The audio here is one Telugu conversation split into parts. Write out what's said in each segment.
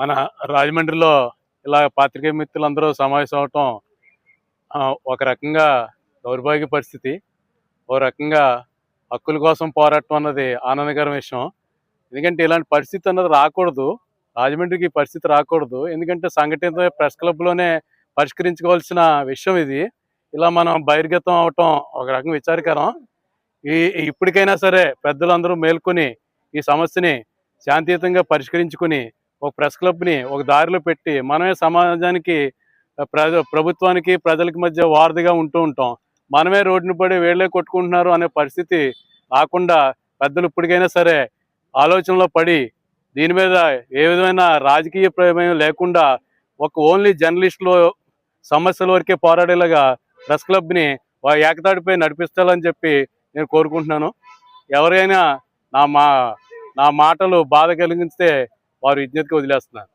మన రాజమండ్రిలో ఇలా పాత్రికేయ మిత్రులందరూ సమావేశం అవటం ఒక రకంగా దౌర్భాగ్య పరిస్థితి. ఓ రకంగా హక్కుల కోసం పోరాటం అన్నది ఆనందకర విషయం. ఎందుకంటే ఇలాంటి పరిస్థితి అన్నది రాకూడదు. రాజమండ్రికి పరిస్థితి రాకూడదు. ఎందుకంటే సంఘటిత ప్రెస్ క్లబ్లోనే పరిష్కరించుకోవాల్సిన విషయం ఇది. ఇలా మనం బహిర్గతం అవటం ఒక రకంగా విచారకరం. ఈ ఇప్పటికైనా సరే పెద్దలందరూ మేల్కొని ఈ సమస్యని శాంతియుతంగా పరిష్కరించుకుని ఒక ప్రెస్ క్లబ్ని ఒక దారిలో పెట్టి మనమే సమాజానికి ప్రజ ప్రభుత్వానికి ప్రజలకి మధ్య వారధిగా ఉంటూ ఉంటాం. మనమే రోడ్డును పడి వేళ్ళే కొట్టుకుంటున్నారు అనే పరిస్థితి రాకుండా పెద్దలు ఇప్పటికైనా సరే ఆలోచనలో పడి దీని మీద ఏ విధమైన రాజకీయ ప్రమేయం లేకుండా ఒక ఓన్లీ జర్నలిస్టులు సమస్యల వరకే పోరాడేలాగా ప్రెస్ క్లబ్ని ఏకతాటిపై నడిపిస్తాలని చెప్పి నేను కోరుకుంటున్నాను. ఎవరైనా నా మా నా మాటలు బాధ కలిగిస్తే వారు విజ్ఞతకి వదిలేస్తున్నారు.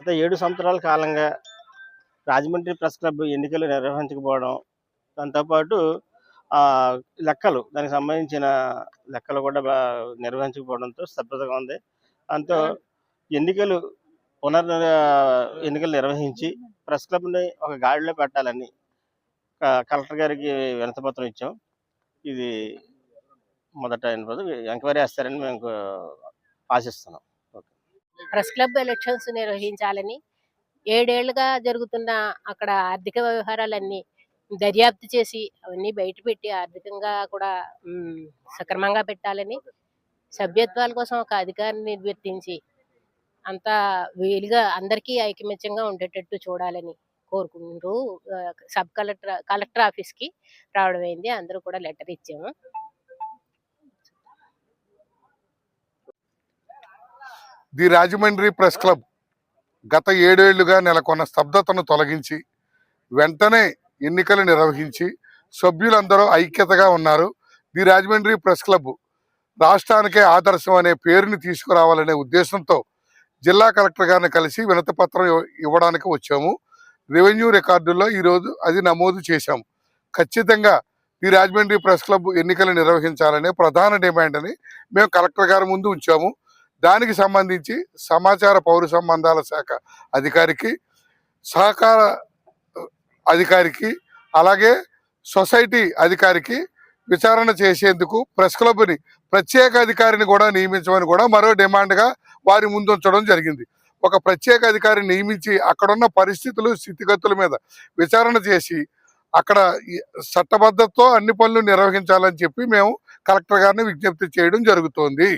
గత ఏడు సంవత్సరాల కాలంగా రాజమండ్రి ప్రెస్ క్లబ్ ఎన్నికలు నిర్వహించకపోవడం దాంతోపాటు లెక్కలు దానికి సంబంధించిన లెక్కలు కూడా నిర్వహించకపోవడంతో స్తబ్దతగా ఉంది. దాంతో ఎన్నికలు పునర్ ఎన్నికలు నిర్వహించి ప్రెస్ క్లబ్ని ఒక గాడిలో పెట్టాలని కలెక్టర్ గారికి వినతిపత్రం ఇచ్చాం. ఇది మొదట ఎంక్వైరీ చేస్తారని మేము ఆశిస్తున్నాం. ప్రెస్ క్లబ్ ఎలక్షన్స్ నిర్వహించాలని ఏడేళ్ళుగా జరుగుతున్న అక్కడ ఆర్థిక వ్యవహారాలన్నీ దర్యాప్తు చేసి అవన్నీ బయటపెట్టి ఆర్థికంగా కూడా సక్రమంగా పెట్టాలని సభ్యత్వాల కోసం ఒక అధికారిని నిర్వర్తించి అంతా వీలుగా అందరికీ ఐకమత్యంగా ఉండేటట్టు చూడాలని కోరుకుంటూ సబ్ కలెక్టర్ కలెక్టర్ ఆఫీస్కి రావడం అయింది. అందరూ కూడా లెటర్ ఇచ్చాము. ది రాజమండ్రి ప్రెస్ క్లబ్ గత ఏడేళ్ళుగా నెలకొన్న స్తబ్దతను తొలగించి వెంటనే ఎన్నికలు నిర్వహించి సభ్యులందరూ ఐక్యతగా ఉన్నారు. ది రాజమండ్రి ప్రెస్ క్లబ్ రాష్ట్రానికే ఆదర్శం అనే పేరుని తీసుకురావాలనే ఉద్దేశంతో జిల్లా కలెక్టర్ గారిని కలిసి వినతి పత్రం ఇవ్వడానికి వచ్చాము. రెవెన్యూ రికార్డుల్లో ఈరోజు అది నమోదు చేశాము. ఖచ్చితంగా ఈ రాజమండ్రి ప్రెస్ క్లబ్ ఎన్నికలు నిర్వహించాలనే ప్రధాన డిమాండ్ని మేము కలెక్టర్ గారి ముందు ఉంచాము. దానికి సంబంధించి సమాచార పౌర సంబంధాల శాఖ అధికారికి సహకార అధికారికి అలాగే సొసైటీ అధికారికి విచారణ చేసేందుకు ప్రెస్ క్లబ్ని ప్రత్యేక అధికారిని కూడా నియమించమని కూడా మరో డిమాండ్గా వారి ముందు ఉంచడం జరిగింది. ఒక ప్రత్యేక అధికారిని నియమించి అక్కడున్న పరిస్థితులు స్థితిగతుల మీద విచారణ చేసి అక్కడ చట్టబద్ధతతో అన్ని పనులు నిర్వహించాలని చెప్పి మేము కలెక్టర్ గారిని విజ్ఞప్తి చేయడం జరుగుతోంది.